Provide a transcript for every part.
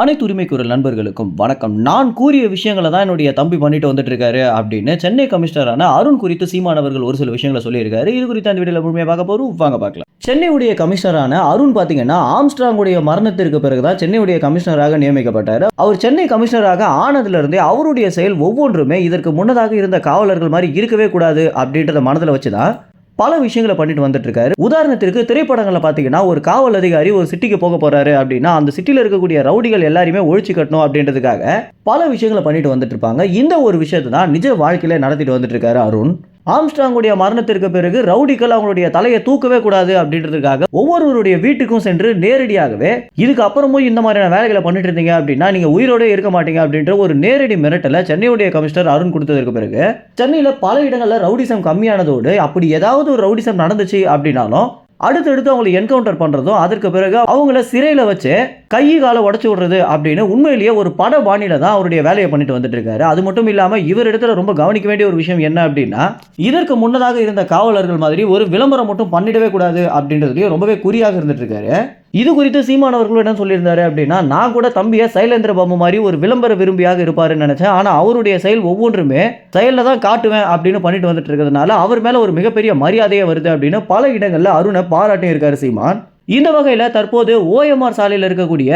அனைத்து உரிமை குரல் நண்பர்களுக்கும் வணக்கம். நான் கூறிய விஷயங்களை தான் என்னுடைய தம்பி பண்ணிட்டு வந்துட்டு இருக்காரு அப்படின்னு சென்னை கமிஷனரான அருண் குறித்து சீமானவர்கள் ஒரு சில விஷயங்களை சொல்லியிருக்காரு. இது குறித்து அந்த வீடியோவில் முழுமையாக பார்க்க போகிறோம் வாங்க பார்க்கலாம். சென்னையுடைய கமிஷனரான அருண் பார்த்தீங்கன்னா ஆம்ஸ்ட்ராங்குடைய மரணத்திற்கு பிறகுதான் சென்னையுடைய கமிஷனராக நியமிக்கப்பட்டார். அவர் சென்னை கமிஷனராக ஆனதுலேருந்தே அவருடைய செயல் ஒவ்வொன்றுமே இதற்கு முன்னதாக இருந்த காவலர்கள் மாதிரி இருக்கவே கூடாது அப்படின்றத மனதில் வச்சு தான் பல விஷயங்களை பண்ணிட்டு வந்துட்டு இருக்காரு உதாரணத்திற்கு திரைப்படங்களை பார்த்தீங்கன்னா ஒரு காவல் அதிகாரி ஒரு சிட்டிக்கு போக போறாரு அப்படின்னா அந்த சிட்டியில் இருக்கக்கூடிய ரவுடிகள் எல்லாருமே ஒழிச்சு கட்டணும் அப்படின்றதுக்காக பல விஷயங்களை பண்ணிட்டு வந்துட்டு இருப்பாங்க இந்த ஒரு விஷயத்தை தான் நிஜ வாழ்க்கையில நடத்திட்டு வந்துட்டு இருக்காரு அருண். ஆம்ஸ்ட்ராங்குடைய மரணத்திற்கு பிறகு ரவுடிகள் அவங்களுடைய தலையை தூக்கவே கூடாது அப்படின்றதுக்காக ஒவ்வொருவருடைய வீட்டுக்கும் சென்று நேரடியாகவே இதுக்கு அப்புறமும் இந்த மாதிரியான வேலைகளை பண்ணிட்டு இருந்தீங்க அப்படின்னா நீங்க உயிரோட இருக்க மாட்டீங்க அப்படின்ற ஒரு நேரடி மிரட்டலை சென்னையுடைய கமிஷனர் அருண் கொடுத்ததற்கு பிறகு சென்னையில் பல இடங்களில் ரவுடிசம் கம்மியானதோடு அப்படி ஏதாவது ஒரு ரவுடிசம் நடந்துச்சு அப்படின்னாலும் அடுத்தடுத்து அவங்களை என்கவுண்டர் பண்ணுறதும் அதற்கு பிறகு அவங்கள சிறையில் வச்சு கை காலை உடச்சி விடுறது அப்படின்னு உண்மையிலேயே ஒரு பட பாணியில் தான் அவருடைய வேலையை பண்ணிட்டு வந்துட்டு இருக்காரு. அது மட்டும் இல்லாமல் இவர் இடத்துல ரொம்ப கவனிக்க வேண்டிய ஒரு விஷயம் என்ன அப்படின்னா இதற்கு முன்னதாக இருந்த காவலர்கள் மாதிரி ஒரு விளம்பரம் மட்டும் பண்ணிடவே கூடாது அப்படின்றதுலேயே ரொம்பவே குறியாக இருந்துட்டு இருக்காரு. இது குறித்து சீமான் அவர்கள் என்ன சொல்லியிருந்தாரு அப்படின்னா நான் கூட தம்பியை சைலேந்திர பாபு மாதிரி ஒரு விளம்பர விரும்பியாக இருப்பாருன்னு நினைச்சேன். ஆனால் அவருடைய செயல் ஒவ்வொன்றுமே செயலில் தான் காட்டுவேன் அப்படின்னு பண்ணிட்டு வந்துட்டு இருக்கிறதுனால அவர் மேலே ஒரு மிகப்பெரிய மரியாதையே வருது அப்படின்னு பல இடங்களில் அருணை பாராட்டி இருக்காரு சீமான். இந்த வகையில் தற்போது ஓஎம்ஆர் சாலையில் இருக்கக்கூடிய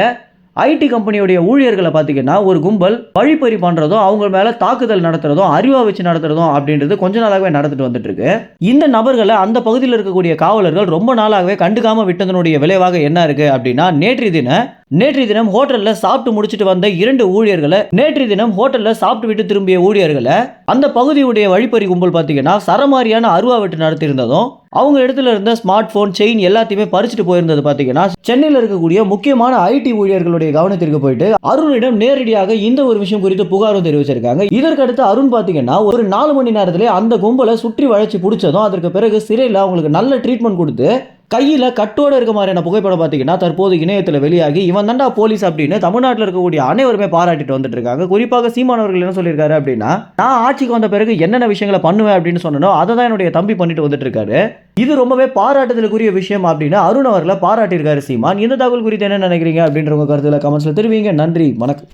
ஐடி கம்பெனியுடைய ஊழியர்களை பார்த்தீங்கன்னா ஒரு கும்பல் வழிப்பறி பண்ணுறதும் அவங்க மேலே தாக்குதல் நடத்துறதும் அறிவா வச்சு நடத்துறதும் அப்படின்றது கொஞ்ச நாளாகவே நடந்துட்டு வந்துட்டு இருக்கு இந்த நபர்களை அந்த பகுதியில் இருக்கக்கூடிய காவலர்கள் ரொம்ப நாளாகவே கண்டுக்காமல் விட்டதனுடைய விளைவாக என்ன இருக்குது அப்படின்னா நேற்று தின நேற்று தினம் ஹோட்டலில் சாப்பிட்டு முடிச்சிட்டு வந்த இரண்டு ஊழியர்களை நேற்று தினம் ஹோட்டலில் சாப்பிட்டு விட்டு திரும்பிய ஊழியர்களை அந்த பகுதியுடைய வழிப்பறி கும்பல் பார்த்தீங்கன்னா சரமாரியான அருவா வெட்டு நடத்தியிருந்ததும் அவங்க இடத்துல இருந்த ஸ்மார்ட் ஃபோன் செயின் எல்லாத்தையுமே பறிச்சுட்டு போயிருந்தது பார்த்தீங்கன்னா சென்னையில் இருக்கக்கூடிய முக்கியமான ஐடி ஊழியர்களுடைய கவனத்திற்கு போயிட்டு அருணிடம் நேரடியாக இந்த ஒரு விஷயம் குறித்து புகாரும் தெரிவிச்சிருக்காங்க. இதற்கடுத்து அருண் பார்த்தீங்கன்னா ஒரு நாலு மணி நேரத்திலே அந்த கும்பலை சுற்றி வளைச்சு பிடிச்சதும் அதற்கு பிறகு சிறையில் அவங்களுக்கு நல்ல ட்ரீட்மெண்ட் கொடுத்து கையில் கட்டோட இருக்க மாதிரியான புகைப்படம் பார்த்தீங்கன்னா தற்போது இணையத்தில் வெளியாகி இவன் தாண்டா போலீஸ் அப்படின்னு தமிழ்நாட்டில் இருக்கக்கூடிய அனைவருமே பாராட்டிட்டு வந்துட்டு இருக்காங்க. குறிப்பாக சீமானவர்கள் என்ன சொல்லியிருக்காரு அப்படின்னா நான் ஆட்சிக்கு வந்த பிறகு என்னென்ன விஷயங்களை பண்ணுவேன் அப்படின்னு சொன்னனோ அதை தான் என்னுடைய தம்பி பண்ணிட்டு வந்துட்டு இருக்காரு. இது ரொம்பவே பாராட்டுதலுக்குரிய விஷயம் அப்படின்னு அருண் அவர்களை பாராட்டியிருக்காரு சீமான். இந்த தகவல் குறித்து என்ன நினைக்கிறீங்க அப்படின்ற கருத்தில் கருத்துல கமெண்ட்ஸ்ல தெரிவிங்க. நன்றி. வணக்கம்.